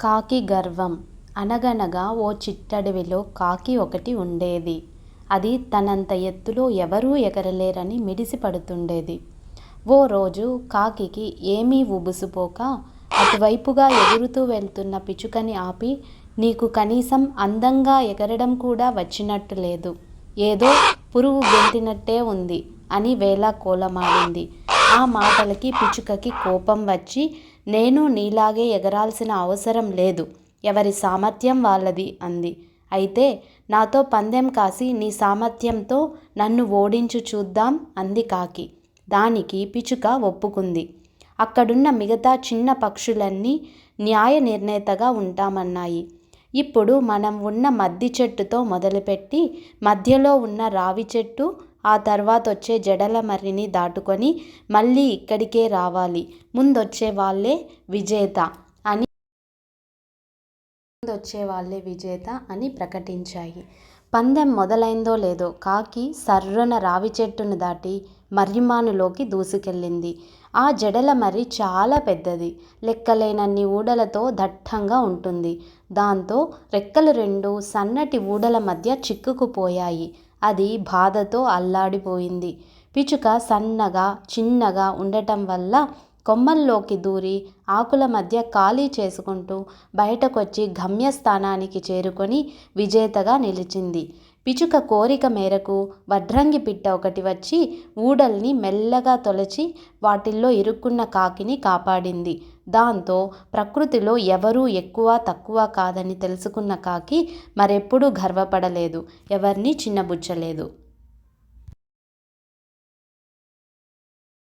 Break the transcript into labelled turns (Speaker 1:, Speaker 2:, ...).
Speaker 1: కాకి గర్వం అనగనగా ఓ చిట్టడవిలో కాకి ఒకటి ఉండేది. అది తనంత ఎత్తులో ఎవరూ ఎగరలేరని మిడిసిపడుతుండేది. ఓ రోజు కాకికి ఏమీ ఉబుసుపోక అటువైపుగా ఎగురుతూ వెళ్తున్న పిచుకని ఆపి నీకు కనీసం అందంగా ఎగరడం కూడా వచ్చినట్టు లేదు. ఏదో పురుగు గెంటినట్టే ఉంది అని వేళాకోళమాడింది. ఆ మాటలకి పిచుకకి కోపం వచ్చి నేను నీలాగే ఎగరాల్సిన అవసరం లేదు. ఎవరి సామర్థ్యం వాళ్ళది అంది. అయితే నాతో పందెం కాసి నీ సామర్థ్యంతో నన్ను ఓడించు చూద్దాం అంది కాకి. దానికి పిచుక ఒప్పుకుంది. అక్కడున్న మిగతా చిన్న పక్షులన్నీ న్యాయ నిర్ణేతగా ఉంటామన్నాయి. ఇప్పుడు మనం ఉన్న మద్ది చెట్టుతో మొదలుపెట్టి మధ్యలో ఉన్న రావి చెట్టు ఆ తర్వాత వచ్చే జడలమర్రిని దాటుకొని మళ్ళీ ఇక్కడికే రావాలి. ముందొచ్చేవాళ్ళే విజేత అని ముందొచ్చేవాళ్ళే విజేత అని ప్రకటించాయి. పందెం మొదలైందో లేదో కాకి సర్రున రావిచెట్టును దాటి మర్రిమానులోకి దూసుకెళ్ళింది. ఆ జడలమర్రి చాలా పెద్దది. లెక్కలేనన్ని ఊడలతో దట్టంగా ఉంటుంది. దాంతో రెక్కలు రెండు సన్నటి ఊడల మధ్య చిక్కుకుపోయాయి. అది బాధతో అల్లాడిపోయింది. పిచుక సన్నగా, చిన్నగా ఉండటం వల్ల కొమ్మల్లోకి దూరి ఆకుల మధ్య ఖాళీ చేసుకుంటూ బయటకొచ్చి గమ్యస్థానానికి చేరుకొని విజేతగా నిలిచింది. పిచుక కోరిక మేరకు వడ్రంగి పిట్ట ఒకటి వచ్చి ఊడల్ని మెల్లగా తొలచి వాటిల్లో ఇరుక్కున్న కాకిని కాపాడింది. దాంతో ప్రకృతిలో ఎవరూ ఎక్కువ తక్కువ కాదని తెలుసుకున్న కాకి మరెప్పుడూ గర్వపడలేదు. ఎవరిని చిన్నబుచ్చలేదు.